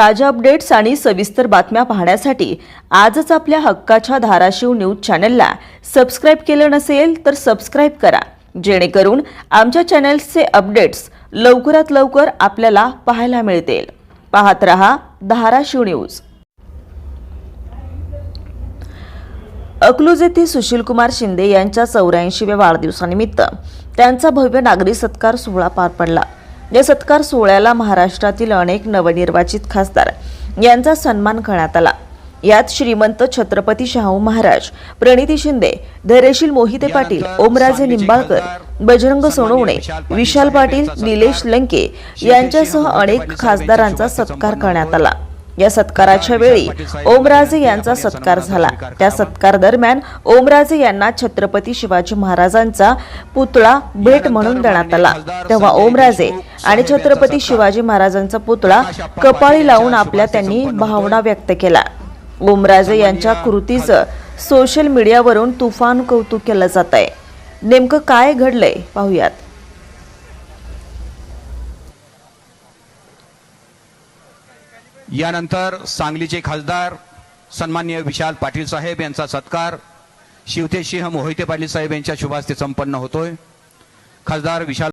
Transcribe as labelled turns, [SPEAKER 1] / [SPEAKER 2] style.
[SPEAKER 1] ताज्या अपडेट्स आणि सविस्तर बातम्या पाहण्यासाठी आजच आपल्या हक्काच्या धाराशिव न्यूज चॅनलला सबस्क्राईब केलं नसेल तर सबस्क्राईब करा. जेणेकरून आमच्या चॅनल्सचे अपडेट्स लवकरात लवकर आपल्याला पाहायला मिळतील. पाहत रहा धाराशिव न्यूज. अकलूज येथे सुशीलकुमार शिंदे यांच्या चौऱ्याऐंशीव्या वाढदिवसानिमित्त त्यांचा भव्य नागरी सत्कार सोहळा पार पडला. या सत्कार सोहळ्याला महाराष्ट्रातील अनेक नवनिर्वाचित खासदार यांचा सन्मान करण्यात आला. यात श्रीमंत छत्रपती शाहू महाराज प्रणिती शिंदे धैर्यशील मोहिते पाटील ओमराजे निंबाळकर बजरंग सोनवणे विशाल पाटील निलेश लंके यांच्यासह अनेक खासदारांचा सत्कार करण्यात आला. या सत्काराच्या वेळी ओमराजे यांचा सत्कार झाला. त्या सत्कार दरम्यान ओमराजे यांना छत्रपती शिवाजी महाराजांचा पुतळा भेट म्हणून देण्यात आला. तेव्हा ओमराजे आणि छत्रपती शिवाजी महाराजांचा पुतळा कपाळी लावून आपल्या त्यांनी भावना व्यक्त केला ओमराजे यांच्या कृतीचं सोशल मीडियावरून तुफान कौतुक केलं जात आहे नेमकं काय घडलंय? पाहूयात.
[SPEAKER 2] यानंतर सांगलीचे खासदार सन्मान्य विशाल पाटील साहेब यांचा सत्कार शिवतेसिंह मोहिते पाटील साहेब यांच्या शुभास्ते संपन्न होतोय. खासदार विशाल